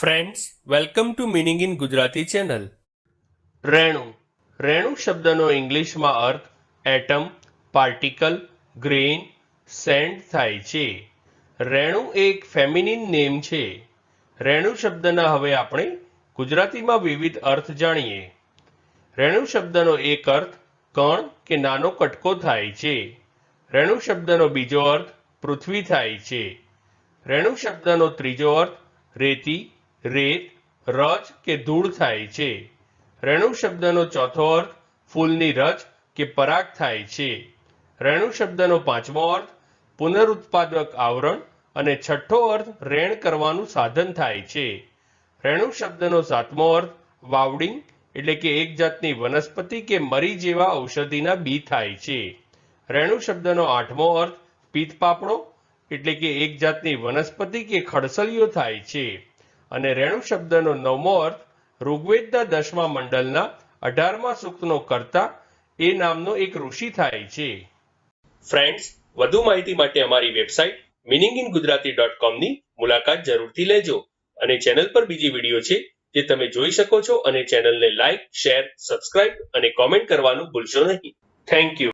Friends welcome to meaning in Gujarati channel Renu રેણુ શબ્દનો ઇંગ્લિશમાં અર્થ એટમ પાર્ટિકલ ગ્રેઇન સેન્ડ થાય છે રેણુ એક ફેમિનિન નેમ છે રેણુ શબ્દના હવે આપણે ગુજરાતીમાં વિવિધ અર્થ જાણીએ. રેણુ શબ્દનો એક અર્થ, કણ કે નાનો કટકો થાય છે. રેણુ શબ્દનો બીજો અર્થ, પૃથ્વી થાય છે. રેણુ શબ્દનો ત્રીજો અર્થ, રેતી રેત, રજ કે ધૂળ થાય છે. રેણુ શબ્દનો ચોથો અર્થ ફૂલની રચ કે પરાગ થાય છે. રેણુ શબ્દનો પાંચમો અર્થ પુનરુત્પાદક આવરણ અને છઠ્ઠો અર્થ રેણ કરવાનું સાધન થાય છે. રેણુ શબ્દનો સાતમો અર્થ વાવડિંગ એટલે કે એક જાતની વનસ્પતિ કે મરી જેવા ઔષધિના બી થાય છે. રેણુ શબ્દનો આઠમો અર્થ પિત્તપાપડો એટલે કે એક જાતની વનસ્પતિ કે ખડસલીઓ થાય છે. અને રેણુ શબ્દનો નવમો અર્થ ઋગ્વેદના દસમા મંડળના અઢારમા સૂક્તનો કરતા એ નામનો એક ઋષિ થાય છે. ફ્રેન્ડ્સ વધુ માહિતી માટે અમારી website meaning in Gujarati dot કોમની મુલાકાત જરૂરથી લેજો અને ચેનલ પર બીજી વીડિયો છે જે તમે જોઈ શકો છો અને ચેનલને લાઇક શેર સબસ્ક્રાઇબ અને કોમેન્ટ કરવાનું ભૂલશો નહીં. Thank you